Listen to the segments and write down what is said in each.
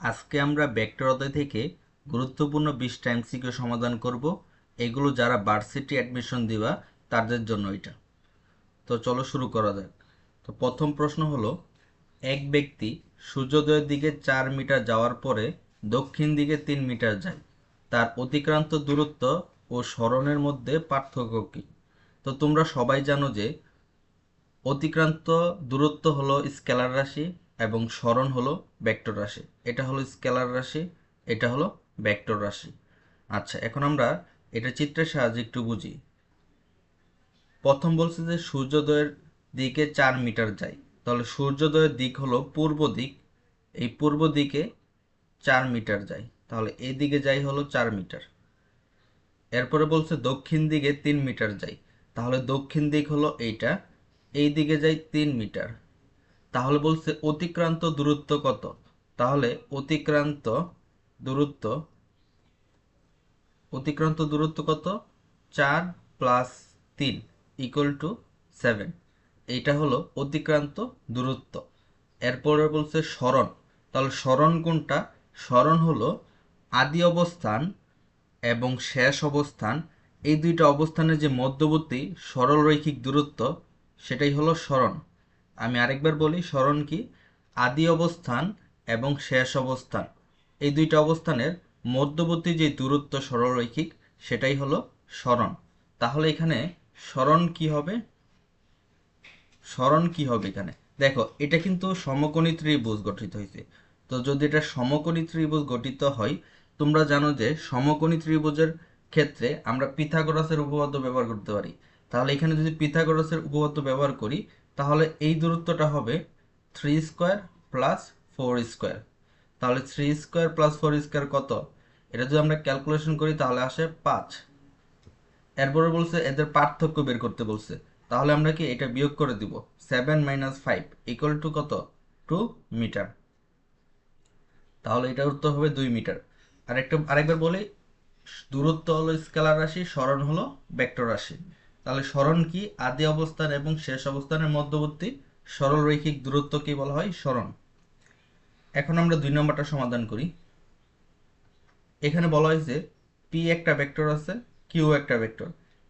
আজকে আমরা ভেক্টর অধ্যায় থেকে গুরুত্বপূর্ণ বিশটা এমসিকিউ সমাধান করব। এগুলো যারা ভার্সিটি অ্যাডমিশন দিবা, তাদের জন্য এটা। তো চলো শুরু করা যাক। তো প্রথম প্রশ্ন হলো, এক ব্যক্তি সূর্যোদয়ের দিকে চার মিটার যাওয়ার পরে দক্ষিণ দিকে তিন মিটার যায়। তার অতিক্রান্ত দূরত্ব ও স্মরণের মধ্যে পার্থক্য কী? তো তোমরা সবাই জানো যে অতিক্রান্ত দূরত্ব হলো স্কেলার রাশি। এবং স্মরণ হলো ভেক্টর রাশি। এটা হলো স্কেলার রাশি, এটা হলো ভেক্টর রাশি। আচ্ছা এখন আমরা এটা চিত্রের সাহায্যে একটু বুঝি। প্রথম বলছে যে সূর্যোদয়ের দিকে চার মিটার যায় তাহলে সূর্যোদয়ের দিক হলো পূর্ব দিক। এই পূর্ব দিকে চার মিটার যায় তাহলে এই দিকে যাই হলো চার মিটার। এরপরে বলছে দক্ষিণ দিকে তিন মিটার যাই। তাহলে দক্ষিণ দিক হলো এইটা এই দিকে যাই তিন মিটার। তাহলে বলছে অতিক্রান্ত দূরত্ব কত? তাহলে অতিক্রান্ত দূরত্ব অতিক্রান্ত দূরত্ব কত? চার প্লাস তিন ইকুয়াল টু সেভেন এইটা হলো অতিক্রান্ত দূরত্ব। এরপরে বলছে স্মরণ। তাহলে স্মরণ কোনটা? স্মরণ হলো আদি অবস্থান এবং শেষ অবস্থান। এই দুইটা অবস্থানের যে মধ্যবর্তী সরল রৈখিক দূরত্ব, সেটাই হলো স্মরণ। আমি আরেকবার বলি, স্মরণ কি? আদি অবস্থান এবং শেষ অবস্থান। এই দুইটা অবস্থানের মধ্যবর্তী যে দূরত্ব সরলরৈখিক সেটাই হলো স্মরণ। তাহলে এখানে স্মরণ কি হবে? স্মরণ কি হবে এখানে? দেখো, এটা কিন্তু সমকোণী ত্রিভুজ গঠিত হয়েছে। তো যদি এটা সমকোণী ত্রিভুজ গঠিত হয়, তোমরা জানো যে সমকোণী ত্রিভুজের ক্ষেত্রে আমরা পিথাগোরাসের উপপাদ্য ব্যবহার করতে পারি। তাহলে এখানে যদি পিথাগোরাসের উপপাদ্য ব্যবহার করি তাহলে এই দূরত্বটা হবে three square plus four square তাহলে three square plus four square কত? এটা যদি আমরা ক্যালকুলেশন করি, তাহলে আসে পাঁচ। এরপরে বলছে এদের পার্থক্য বের করতে বলছে। তাহলে আমরা কি এটা বিয়োগ করে দিব? Seven minus five equal to কত? টু মিটার তাহলে এটার উত্তর হবে দুই মিটার আর একটা আরেকবার বলি, দূরত্ব হলো স্কেলার রাশি, স্মরণ হলো ভেক্টর রাশি। তাহলে স্মরণ কি? আদি অবস্থান এবং শেষ অবস্থানের মধ্যবর্তী সরল রৈখিক দূরত্ব কি বলা হয়? স্মরণ। এখন আমরা দুই নম্বরটা সমাধান করি। এখানে বলা হয়েছে পি একটা ভেক্টর আছে কিউ একটা ভেক্টর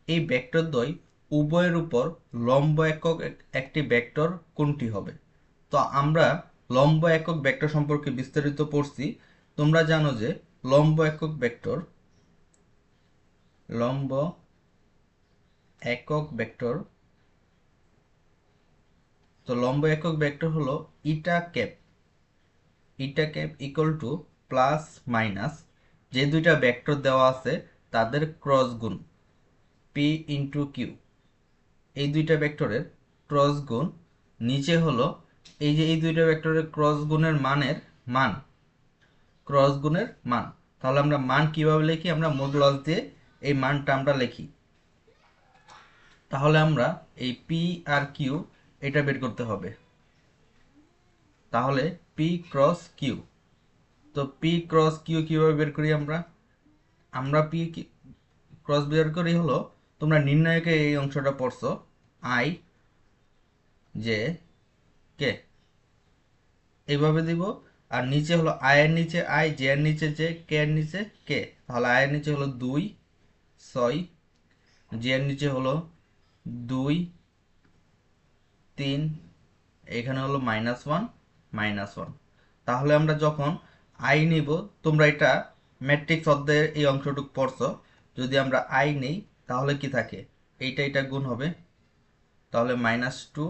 এই ভেক্টর দ্বয় উভয়ের উপর লম্ব একক একটি ভেক্টর কোনটি হবে? তো আমরা লম্ব একক ভেক্টর সম্পর্কে বিস্তারিত পড়ছি। তোমরা জানো যে লম্ব একক ভেক্টর লম্ব একক ভেক্টর। তো লম্ব একক ভেক্টর হলো eta cap. Eta cap equal to plus minus যে দুইটা ভেক্টর দেওয়া আছে তাদের ক্রস গুণ পি ইন্টু কিউ এই দুইটা ভেক্টরের ক্রস গুণ নিচে হলো এই যে এই দুইটা ভেক্টরের ক্রস গুণের মানের মান। ক্রস গুণের মান। তাহলে আমরা মান কীভাবে লিখি? আমরা মডুলাস দিয়ে এই মানটা আমরা লিখি। তাহলে আমরা এই পি আর কিউ এটা বের করতে হবে। তাহলে পি ক্রস কিউ তো পি ক্রস কিউ কীভাবে বের করি আমরা? আমরা পি ক্রস বের করি হলো, তোমরা নির্ণায়কে এই অংশটা পড়ছো আই জে কে এইভাবে দিব, আর নিচে হলো আয়ের নিচে আই জে এর নিচে জে কে এর নিচে কে তাহলে আয়ের নিচে হলো দুই, ছয় জে এর নিচে হলো দুই, তিন, এখানে হলো মাইনাস ওয়ান মাইনাস ওয়ান তাহলে আমরা যখন আই নিব, তোমরা এটা ম্যাট্রিক্স অধ্যায়ের এই অংশটুকু পড়ছ। যদি আমরা আই নেই, তাহলে কি থাকে? এইটা এটা গুণ হবে। তাহলে minus two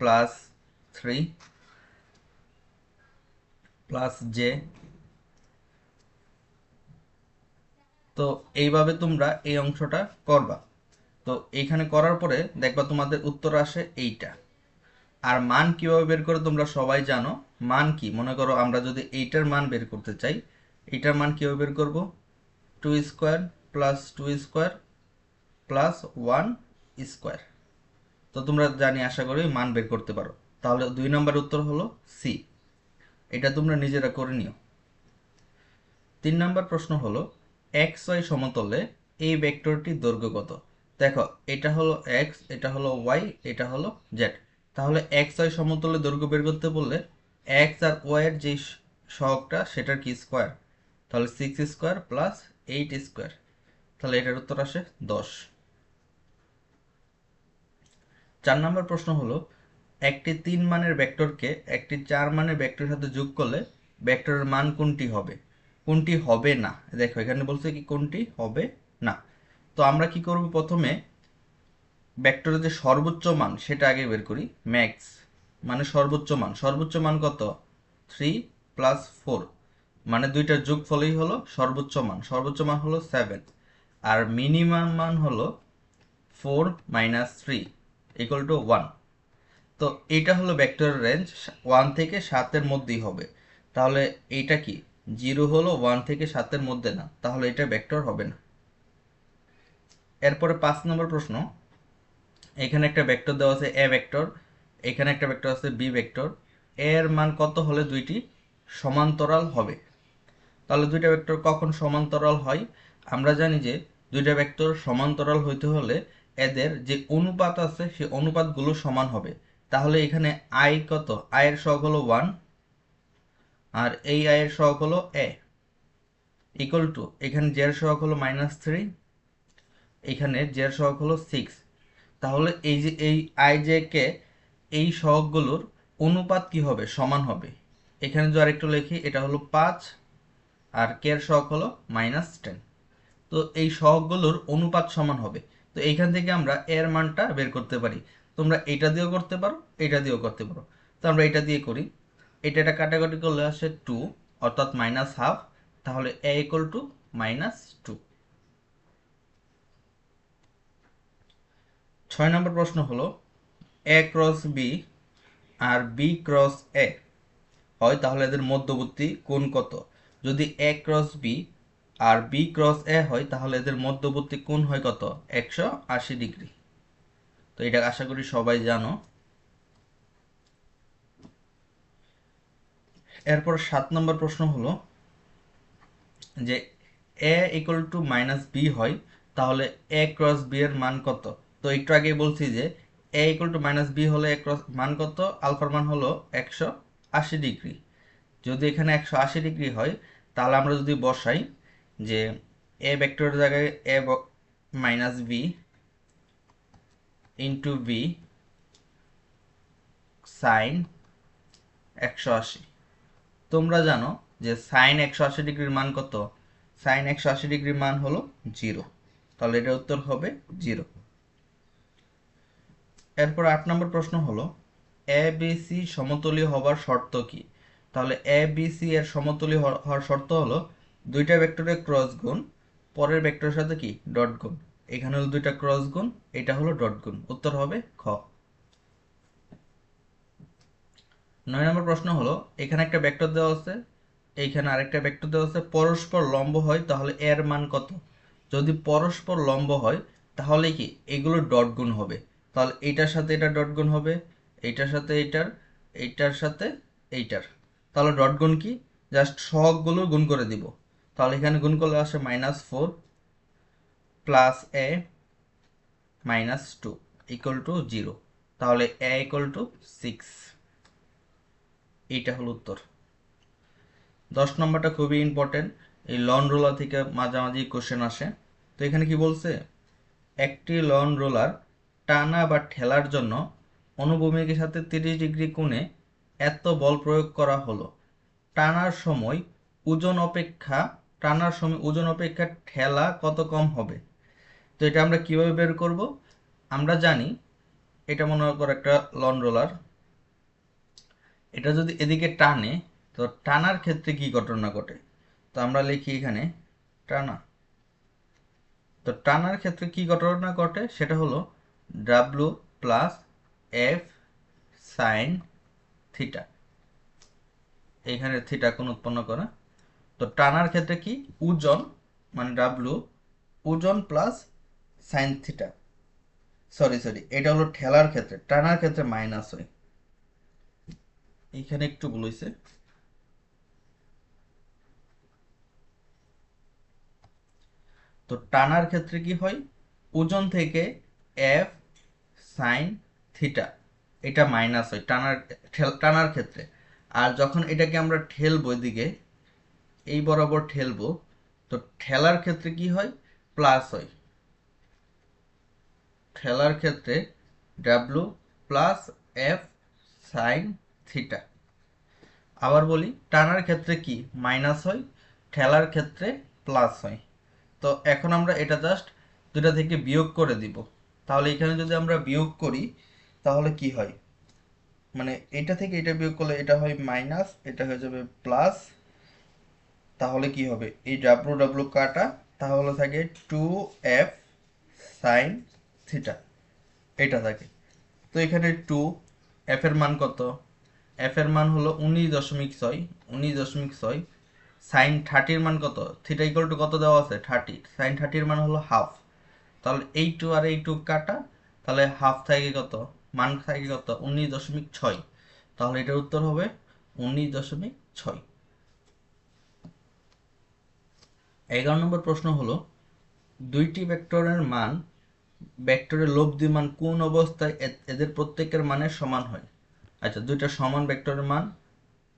plus three plus J তো এইভাবে তোমরা এই অংশটা করবা। তো এইখানে করার পরে দেখবা তোমাদের উত্তর আসে এইটা। আর মান কীভাবে বের করে তোমরা সবাই জানো? মান কি? মনে করো আমরা যদি এইটার মান বের করতে চাই, এইটার মান কীভাবে বের করব? Two square plus two square plus one square তো তোমরা জানি, আশা করি মান বের করতে পারো। তাহলে দুই নম্বর উত্তর হলো সি এটা তোমরা নিজেরা করে নিও। তিন নম্বর প্রশ্ন হলো এক্স ওয়াই সমতলে এই ভেক্টরটির দৈর্ঘ্য কত? দেখো, এটা হলো এক্স এটা হলো ওয়াই এটা হলো জেড তাহলে এক্স ওয়াই সমতলে দৈর্ঘ্য বের করতে বললে এক্স আর ওয়াই এর যে সহগটা, সেটার কি স্কোয়ার তাহলে six square plus eight square তাহলে এটার উত্তর আসে দশ। চার নম্বর প্রশ্ন হলো, একটি তিন মানের ভেক্টরকে একটি চার মানের ভেক্টরের সাথে যোগ করলে ভেক্টরের মান কোনটি হবে? কোনটি হবে না? দেখো, এখানে বলছে কি কোনটি হবে না। তো আমরা কি করব প্রথমে? ভেক্টরের যে সর্বোচ্চ মান, সেটা আগে বের করি ম্যাক্স মানে সর্বোচ্চ মান। সর্বোচ্চ মান কত? থ্রি প্লাস ফোর মানে দুইটার যোগ ফলেই হলো সর্বোচ্চ মান। সর্বোচ্চ মান হলো সেভেন আর মিনিমাম মান হলো four minus three equal to one তো এইটা হলো ভেক্টরের রেঞ্জ ওয়ান থেকে সাতের মধ্যেই হবে। তাহলে এইটা কি? জিরো হলো ওয়ান থেকে সাতের মধ্যে না। তাহলে এটা ভেক্টর হবে না। এরপরে পাঁচ নম্বর প্রশ্ন, এখানে একটা ভেক্টর দেওয়া আছে এ ভেক্টর এখানে একটা ভেক্টর আছে বি ভেক্টর এর মান কত হলে দুইটি সমান্তরাল হবে? তাহলে দুইটা ভেক্টর কখন সমান্তরাল হয়? আমরা জানি যে দুইটা ভেক্টর সমান্তরাল হইতে হলে এদের যে অনুপাত আছে সেই অনুপাতগুলো সমান হবে। তাহলে এখানে আই কত? আয়ের সহগ হলো ওয়ান আর এই আয়ের সহগ হলো এ ইকুয়াল টু এখানে জের সহগ হলো মাইনাস থ্রি এখানে জের সহগ হলো সিক্স তাহলে এই যে, এই আই জে কে এই সহগগুলোর অনুপাত কি হবে? সমান হবে। এখানে যদি আরেকটু লিখি, এটা হলো পাঁচ, আর কের সহগ হলো মাইনাস টেন তো এই সহগগুলোর অনুপাত সমান হবে। তো এইখান থেকে আমরা এর মানটা বের করতে পারি। তোমরা এটা দিয়েও করতে পারো, এটা দিয়েও করতে পারো। তো আমরা এটা দিয়ে করি। এটা এটা কাটাকাটি করলে আসে টু অর্থাৎ মাইনাস হাফ তাহলে A equal to minus two ছয় নম্বর প্রশ্ন হলো এ ক্রস বি আর বি ক্রস এ হয়, তাহলে এদের মধ্যবর্তী কোণ কত? যদি এ ক্রস বি আর বি ক্রস এ হয়, তাহলে এদের মধ্যবর্তী কোণ হয় কত? একশো আশি ডিগ্রি। তো এটা আশা করি সবাই জানো। এরপর সাত নম্বর প্রশ্ন হলো যে A equal to minus B হয়, তাহলে এ ক্রস বি এর মান কত? তো একটু আগে বলছি যে A equal to minus B হলে মান কত? আলফার মান হলো একশো আশি ডিগ্রি। যদি এখানে একশো আশি ডিগ্রি হয়, তাহলে আমরা যদি বসাই যে এ ভেক্টরের জায়গায় A minus B into B sine একশো আশি। তোমরা জানো যে সাইন একশো আশি ডিগ্রির মান কত? সাইন একশো আশি ডিগ্রির মান হলো জিরো তাহলে এটার উত্তর হবে জিরো এরপর আট নম্বর প্রশ্ন হলো এ বি সি সমতলীয় হবার শর্ত কি? তাহলে এ বি সি এর সমতলীয় হওয়ার শর্ত হলো দুইটা ভেক্টরের ক্রস গুণ, পরের ভেক্টরের সাথে কি? ডট গুণ। এখানে হলো দুইটা ক্রস গুণ, এটা হলো ডট গুণ। উত্তর হবে খ। নয় নম্বর প্রশ্ন হলো, এখানে একটা ভেক্টর দেওয়া আছে, এইখানে আরেকটা ভেক্টর দেওয়া আছে, পরস্পর লম্ব হয়, তাহলে এর মান কত? যদি পরস্পর লম্ব হয়, তাহলে কি? এগুলো ডট গুণ হবে। তাহলে এইটার সাথে এটা ডট গুণ হবে, এইটার সাথে এইটার এইটার সাথে এইটার। তাহলে ডট গুণ কি? জাস্ট সহগগুলো গুণ করে দিব। তাহলে এখানে গুণ করলে আসে minus four plus A minus two equal to zero তাহলে এ ইকুয়াল টু সিক্স এইটা হলো উত্তর। দশ নম্বরটা খুবই ইম্পর্টেন্ট এই লন রোলার থেকে মাঝামাঝি কোশ্চেন আসে। তো এখানে কি বলছে? একটি লন রোলার টানা বা ঠেলার জন্য অনুভূমিকের সাথে তিরিশ ডিগ্রি কোণে এত বল প্রয়োগ করা হলো। টানার সময় ওজন অপেক্ষা, টানার সময় ওজন অপেক্ষা ঠেলা কত কম হবে? তো এটা আমরা কীভাবে বের করব? আমরা জানি, এটা মনে কর একটা লন রোলার। এটা যদি এদিকে টানে, তো টানার ক্ষেত্রে কি ঘটনা ঘটে? তো আমরা লিখি এখানে, টানা। তো টানার ক্ষেত্রে কি ঘটনা ঘটে? সেটা হলো W plus F sine theta এখানে থিটা কোন উৎপন্ন করা। তো টানার ক্ষেত্রে কি? ওজন মানে ডাব্লু ওজন plus sine theta sorry sorry এটা হলো ঠেলার ক্ষেত্রে, টানার ক্ষেত্রে মাইনাস হয়। এইখানে একটু ভুল তো টানার ক্ষেত্রে কি হয়? ওজন থেকে এফ সাইন থিটা এটা মাইনাস হয়, টানার টানার ক্ষেত্রে। আর যখন এটাকে আমরা ঠেলবো এদিকে, এই বরাবর ঠেলবো, তো ঠেলার ক্ষেত্রে কি হয়? প্লাস হয়। ঠেলার ক্ষেত্রে W plus F sine theta আবার বলি, টানার ক্ষেত্রে কি? মাইনাস হয়, ঠেলার ক্ষেত্রে প্লাস হয়। তো এখন আমরা এটা জাস্ট দুটা থেকে বিয়োগ করে দিব। তাহলে এখানে যদি আমরা বিয়োগ করি, তাহলে কি হয়? মানে এটা থেকে এটা বিয়োগ করলে এটা হয় মাইনাস এটা হয়ে যাবে প্লাস তাহলে কি হবে? এই ডাব্লু ডাব্লু কাটা, তাহলে থাকে টু এফ সাইন থিটা এটা থাকে। তো এখানে টু এফ এর মান কত? এফ এর মান হলো উনিশ দশমিক ছয়, উনিশ দশমিক ছয় সাইন থার্টির মান কত? থিটা ইকুয়াল টু কত দেওয়া আছে? থার্টি সাইন থার্টির মান হলো হাফ তাহলে এই টু আর এই টু কাটা, তাহলে হাফ থাকে কত? মান থাকে কত? উনিশ দশমিক ছয়। তাহলে এটার উত্তর হবে উনিশ দশমিক ছয়। এগারো নম্বর প্রশ্ন হলো, দুইটি ভেক্টরের মান, ভেক্টরের লব্ধি মান কোন অবস্থায় এদের প্রত্যেকের মানের সমান হয়? আচ্ছা দুইটা সমান ভেক্টরের মান,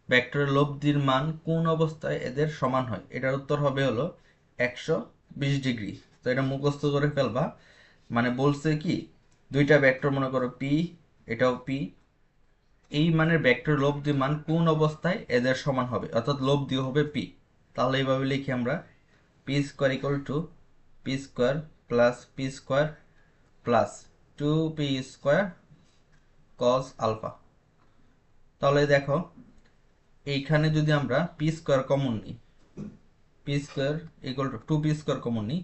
ভেক্টরের লব্ধির মান কোন অবস্থায় এদের সমান হয়? এটার উত্তর হবে হলো একশো বিশ ডিগ্রি। তো এটা মুখস্থ করে ফেলবা। মানে বলছে কি, দুইটা ভেক্টর মনে করো পি এটাও পি এই মানের ভেক্টর লব্ধি মান কোন অবস্থায় এদের সমান হবে? অর্থাৎ লব্ধি হবে পি তাহলে এইভাবে লিখি আমরা P square equal to P square plus P square plus two P square cos alpha তাহলে দেখো, এইখানে যদি আমরা পি স্কোয়ার কমন নিই P square equal to two P square common নিই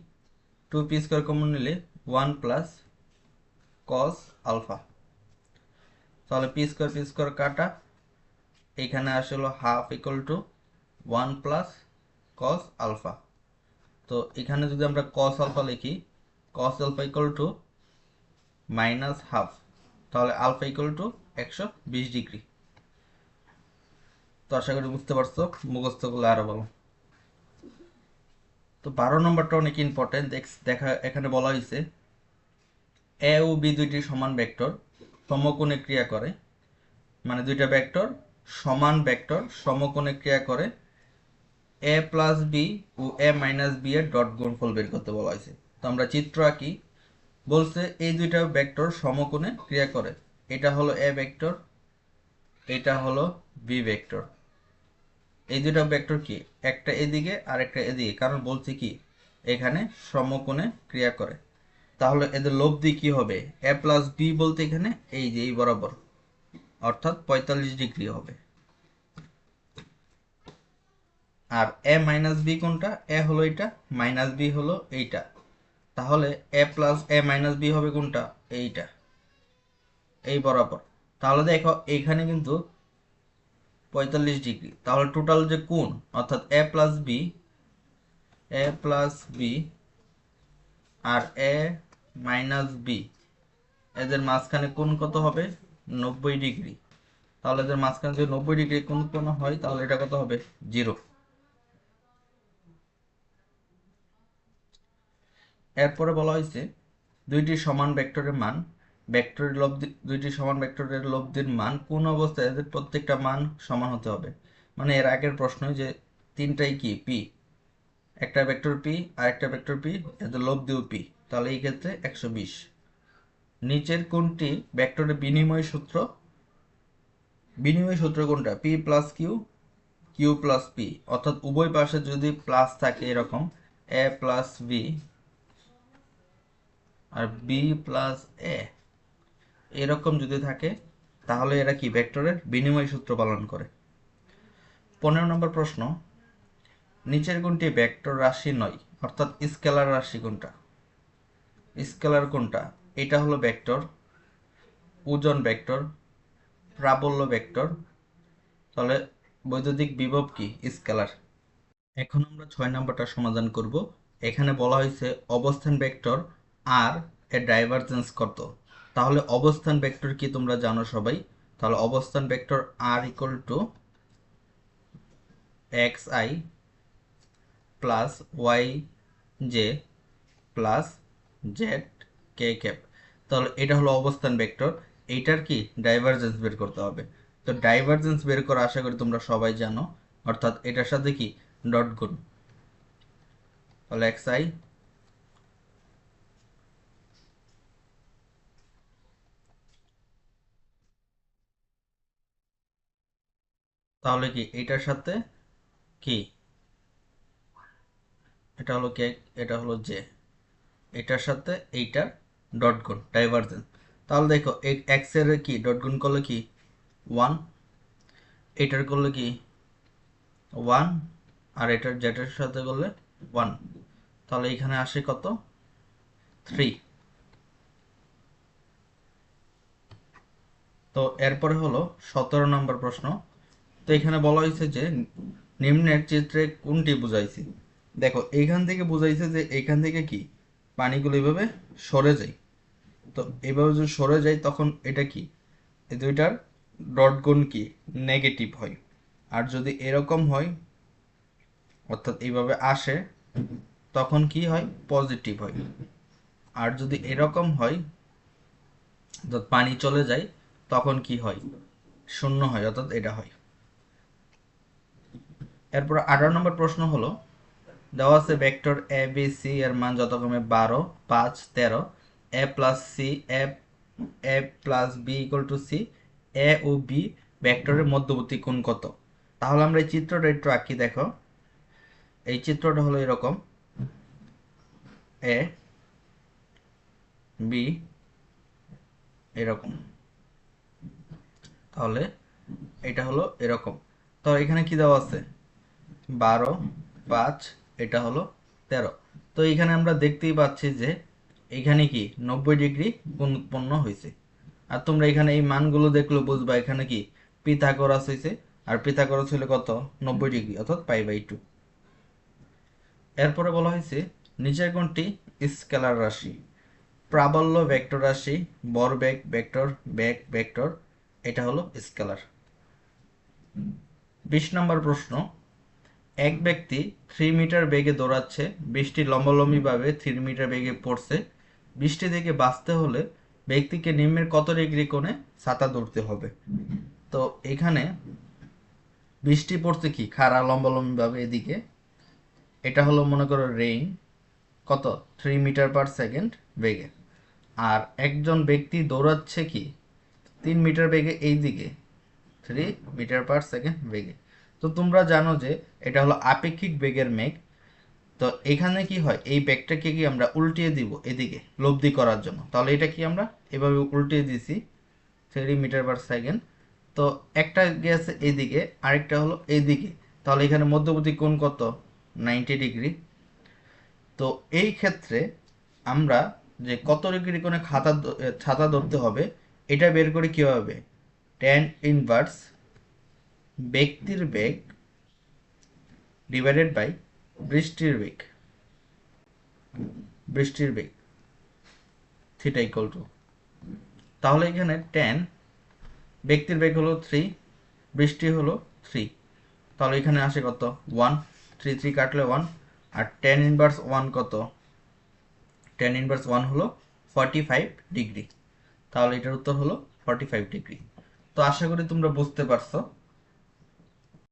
টু পি স্কোয়ার কমন নিলে ওয়ান প্লাস কস আলফা তাহলে P square P square কাটা। এখানে আসলো half equal to one plus cos alpha তো এখানে যদি আমরা কস আলফা লিখি cos alpha equal to minus half তাহলে আলফা ইকুয়াল টু একশো বিশ ডিগ্রি। তো আশা করি বুঝতে পারছ মুখস্থ করলে আরও ভালো। তো বারো নম্বরটা অনেক ইম্পর্টেন্ট দেখা এখানে বলা হয়েছে এ ও বি দুইটি সমান ভেক্টর সমকোণে ক্রিয়া করে মানে দুইটা ভেক্টর সমান ভেক্টর সমকোণে ক্রিয়া করে এ প্লাস বি ও এ মাইনাস বি এর ডট গুণফল বের করতে বলা হয়েছে। তো আমরা চিত্র আঁকি, বলছে এই দুইটা ভেক্টর সমকোণে ক্রিয়া করে, এটা হলো এ ভেক্টর এটা হলো বি ভেক্টর এই দুটো ভেক্টর কি? একটা এদিকে আর একটা এদিকে। কারণ বলছি কি? এখানে সমকোণে ক্রিয়া করে। তাহলে এদের লব্ধি কি হবে? এ প্লাস বি বলতে এখানে এই যে, এই বরাবর। অর্থাৎ পঁয়তাল্লিশ ডিগ্রি হবে। আর এ মাইনাস বি কোনটা? এ হলো এটা মাইনাস বি হলো এইটা। তাহলে A plus A minus B হবে কোনটা? এইটা। এই বরাবর। তাহলে দেখো, এইখানে কিন্তু পঁয়তাল্লিশ ডিগ্রি। তাহলে টোটাল যে কোণ, অর্থাৎ A plus B A plus B R A minus B এদের মাঝখানে কোণ কত হবে? নব্বই ডিগ্রি। তাহলে এদের মাঝখানে যদি নব্বই ডিগ্রি কোন কোণ হয়, তাহলে এটা কত হবে? জিরো। এরপরে বলা হয়েছে দুইটি সমান ভেক্টরের মান। ভেক্টরের লব্ধি দুইটি সমান ভেক্টরের লব্ধির মান কোন অবস্থায় এদের প্রত্যেকটা মান সমান হতে হবে? মানে এর আগের প্রশ্ন যে তিনটাই কি? পি একটা ভেক্টর পি আর একটা ভেক্টর পি এদের লব্ধিও পি তাহলে এই ক্ষেত্রে একশো বিশ। নিচের কোনটি ভেক্টরের বিনিময় সূত্র? বিনিময় সূত্র কোনটা? P plus Q Q plus P অর্থাৎ উভয় পাশে যদি প্লাস থাকে এরকম এ প্লাস বি আর বি প্লাস এ এরকম যদি থাকে, তাহলে এরা কি? ভেক্টরের বিনিময় সূত্র পালন করে। পনেরো নম্বর প্রশ্ন, নিচের কোনটি ভেক্টর রাশি নয়, অর্থাৎ স্কেলার রাশি কোনটা? স্কেলার কোনটা? এটা হলো ভেক্টর, ওজন ভেক্টর, প্রাবল্য ভেক্টর। তাহলে বৈদ্যুতিক বিভব কি? স্কেলার। এখন আমরা ছয় নম্বরটা সমাধান করব। এখানে বলা হয়েছে অবস্থান ভেক্টর আর এর ডাইভারজেন্স কত? তাহলে অবস্থান ভেক্টর কি তোমরা জানো সবাই? তাহলে অবস্থান vector R equal to X I plus Y J plus Z K cap তাহলে এটা হলো অবস্থান ভেক্টর। এইটার কি? ডাইভারজেন্স বের করতে হবে। তো ডাইভারজেন্স বের করা আশা করি তোমরা সবাই জানো। অর্থাৎ এটার সাথে কি? ডট গুণ। তাহলে এক্স আই তাহলে কি এটার সাথে কি? এটা হলো কে? এটা হলো জে। এটার সাথে এইটার ডট গুণ ডাইভারজেন্স তাহলে দেখো এক্সের কি? ডট গুণ করলে কি? ওয়ান এটার করলে কি? ওয়ান আর এটার জেটার সাথে করলে ওয়ান তাহলে এখানে আসে কত? থ্রি তো এরপরে হলো সতেরো নম্বর প্রশ্ন। তো এখানে বলা হয়েছে যে নিম্নের চিত্রে কোনটি বুঝাইছি? দেখো, এইখান থেকে বুঝাইছে যে এইখান থেকে কি? পানিগুলো এইভাবে সরে যায়। তো এইভাবে যদি সরে যায়, তখন এটা কি? এই দুইটার ডট গুণ কি? নেগেটিভ হয়। আর যদি এরকম হয়, অর্থাৎ এইভাবে আসে, তখন কি হয়? পজিটিভ হয়। আর যদি এরকম হয় পানি চলে যায়, তখন কি হয়? শূন্য হয়, অর্থাৎ এটা হয়। এরপর আঠারো নম্বর প্রশ্ন হলো, দেওয়া আছে ভেক্টর এ বি সি এর মান যথাক্রমে বারো, পাঁচ, তেরো। A plus C A A plus B equal to C A O B ভেক্টরের মধ্যবর্তী কোণ কত? তাহলে আমরা এই চিত্রটা একটু আঁকি, দেখো। এই চিত্রটা হলো এরকম। এ বি এরকম। তাহলে এটা হলো এরকম। তো এখানে কি দেওয়া আছে? বারো, পাঁচ, এটা হলো তেরো। তো এখানে আমরা দেখতেই পাচ্ছি যে এখানে কি নব্বই ডিগ্রি কোণ উৎপন্ন হয়েছে। আর তোমরা এখানে এই মানগুলো দেখলে বুঝবা, এখানে কি পিথাগোরাস হয়েছে, আর পিথাগোরাস হলো কত? নব্বই ডিগ্রি, অর্থাৎ পাই বাই টু। এরপরে বলা হয়েছে, নিচের কোনটি স্কেলার রাশি। প্রাবল্য ভেক্টর রাশি বরবেগ ভেক্টর, বেগ, ভেক্টর, এটা হলো স্কেলার। বিশ নম্বর প্রশ্ন এক ব্যক্তি থ্রি মিটার বেগে দৌড়াচ্ছে, বৃষ্টি লম্বালম্বিভাবে থ্রি মিটার বেগে পড়ছে। বৃষ্টি থেকে বাঁচতে হলে ব্যক্তিকে নিম্নের কত ডিগ্রি কোণে ছাতা ধরতে হবে? তো এখানে বৃষ্টি পড়ছে কি? খাড়া লম্বালম্বিভাবে এদিকে। এটা হলো মনে করো রেইন কত? থ্রি মিটার পার সেকেন্ড বেগে। আর একজন ব্যক্তি দৌড়াচ্ছে কি? তিন মিটার বেগে এই দিকে থ্রি মিটার পার সেকেন্ড বেগে। তো তোমরা জানো যে এটা হলো আপেক্ষিক বেগের মেঘ। তো এখানে কি হয়? এই ব্যাগটাকে কি আমরা উল্টিয়ে দিব এদিকে লব্ধি করার জন্য। তাহলে এটা কি আমরা এভাবে উল্টিয়ে দিছি থ্রি মিটার পার সেকেন্ড। তো একটা গেছে এদিকে, আরেকটা হলো এদিকে। তাহলে এখানে মধ্যবর্তী কোণ কত? Ninety degree. তো এই ক্ষেত্রে আমরা যে কত ডিগ্রি কোণে খাতা ছাতা ধরতে হবে, এটা বের করে কীভাবে ট্যান ইনভার্স ব্যক্তির বেগ ডিভাইডেড বাই বৃষ্টির বেগ। বৃষ্টির বেগ থিটা ইকুয়াল টু তাহলে এখানে টেন ব্যক্তির বেগ হলো থ্রি বৃষ্টি হলো থ্রি তাহলে এখানে আসে কত? ওয়ান থ্রি থ্রি কাটলে ওয়ান আর টেন ইনভার্স ওয়ান কত? টেন ইনভার্স ওয়ান হলো ফর্টি ফাইভ ডিগ্রি তাহলে এটার উত্তর হলো ফর্টি ফাইভ ডিগ্রি তো আশা করি তোমরা বুঝতে পারছ।